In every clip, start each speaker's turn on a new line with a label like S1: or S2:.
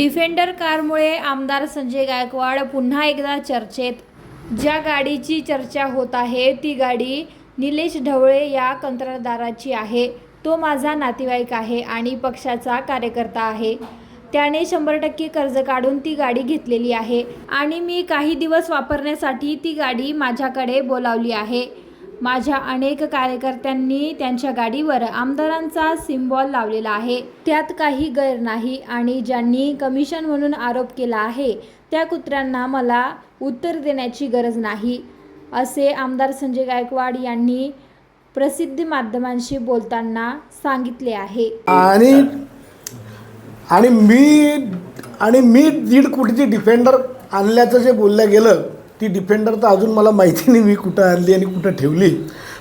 S1: Defender कारमुळे आमदार संजय गायकवाड पुन्हा एकदा चर्चेत. ज्या गाडीची चर्चा होत आहे ती गाडी निलेश ढवळे या कंत्राटदाराची आहे. तो माझा नातेवाईक आहे आणि पक्षाचा कार्यकर्ता आहे. त्याने शंभर टक्के कर्ज काढून ती गाडी घेतलेली आहे आणि मी काही दिवस वापरण्यासाठी ती गाडी माझ्याकडे बोलावली आहे. माझ्या अनेक कार्यकर्त्यांनी त्यांच्या गाडीवर आमदारांचा सिम्बॉल लावलेला आहे. त्यात काही गैर नाही आणि ज्यांनी कमिशन म्हणून आरोप केला आहे त्या कुत्र्यांना मला उत्तर देण्याची गरज नाही असे आमदार संजय गायकवाड यांनी प्रसिद्धी माध्यमांशी बोलताना सांगितले आहे.
S2: आणि आणि मी आणि मी दीड कोटीची डिफेंडर आणल्याचं जे बोललं गेलं ती डिफेंडर तर अजून मला माहिती नाही मी कुठं आणली आणि कुठं ठेवली.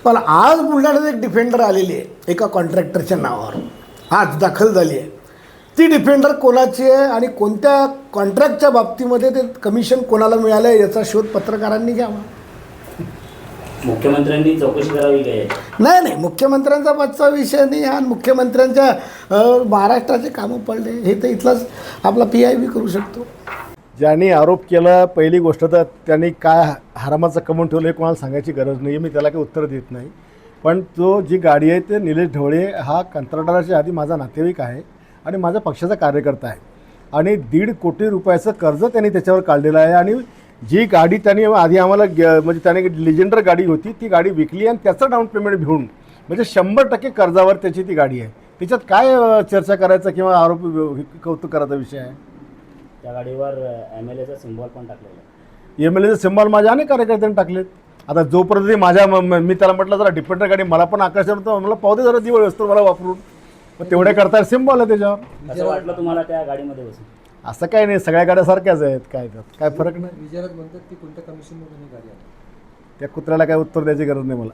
S2: पण आज बुलढाण्यात एक डिफेंडर आलेली आहे एका कॉन्ट्रॅक्टरच्या नावावर. आज दाखल झाली आहे. ती डिफेंडर कोणाची आहे आणि कोणत्या कॉन्ट्रॅक्टच्या बाबतीमध्ये ते कमिशन कोणाला मिळालं आहे याचा शोध पत्रकारांनी घ्यावा.
S3: मुख्यमंत्र्यांनी चौकशी करावी काय?
S2: नाही नाही. मुख्यमंत्र्यांचा पाचचा विषय नाही हा. मुख्यमंत्र्यांच्या महाराष्ट्राचे कामं पडले. हे तर इथलाच आपला पी आय बी करू शकतो.
S4: ज्यांनी आरोप केला पहिली गोष्ट तर त्यांनी काय हरामाचं कमवून ठेवलं हे कोणाला सांगायची गरज नाही मी त्याला काही उत्तर देत नाही. पण तो जी गाडी आहे ते निलेश ढवळे हा कंत्राटदाराच्या आधी माझा नातेवाईक आहे आणि माझा पक्षाचा कार्यकर्ता आहे. आणि दीड कोटी रुपयाचं कर्ज त्यांनी त्याच्यावर काढलेलं आहे आणि जी गाडी त्यांनी आधी आम्हाला ग- म्हणजे त्याने लिजेंडर गाडी होती ती गाडी विकली आणि त्याचं डाऊन पेमेंट घेऊन म्हणजे शंभर टक्के कर्जावर त्याची ती गाडी आहे. त्याच्यात काय चर्चा करायचं किंवा आरोप कौतुक करायचा विषय आहे?
S3: त्या गाडीवर एम एल एचा सिम्बॉल पण टाकलेला आहे.
S4: एम एल एचे सिम्बॉल माझ्या अनेक कार्यकर्त्यांनी टाकलेत. आता जोपर्यंत माझ्या म- त्याला म्हटलं जरा डिपेंडर गाडी मला पण आकर्षण होतं मला पाहू दे जरा दिवळ असतो मला वापरून. मग तेवढे करता सिम्बॉल आहे त्याच्यावर.
S3: कसं वाटलं तुम्हाला त्या गाडीमध्ये बसून?
S4: असं काय नाही सगळ्या गाड्या सारख्याच आहेत काय काय फरक नाही.
S5: विजयात म्हणतात की कोणत्या कमिशनमधून ही गाडी आहे
S4: त्या कुत्र्याला काय उत्तर द्यायची गरज नाही मला.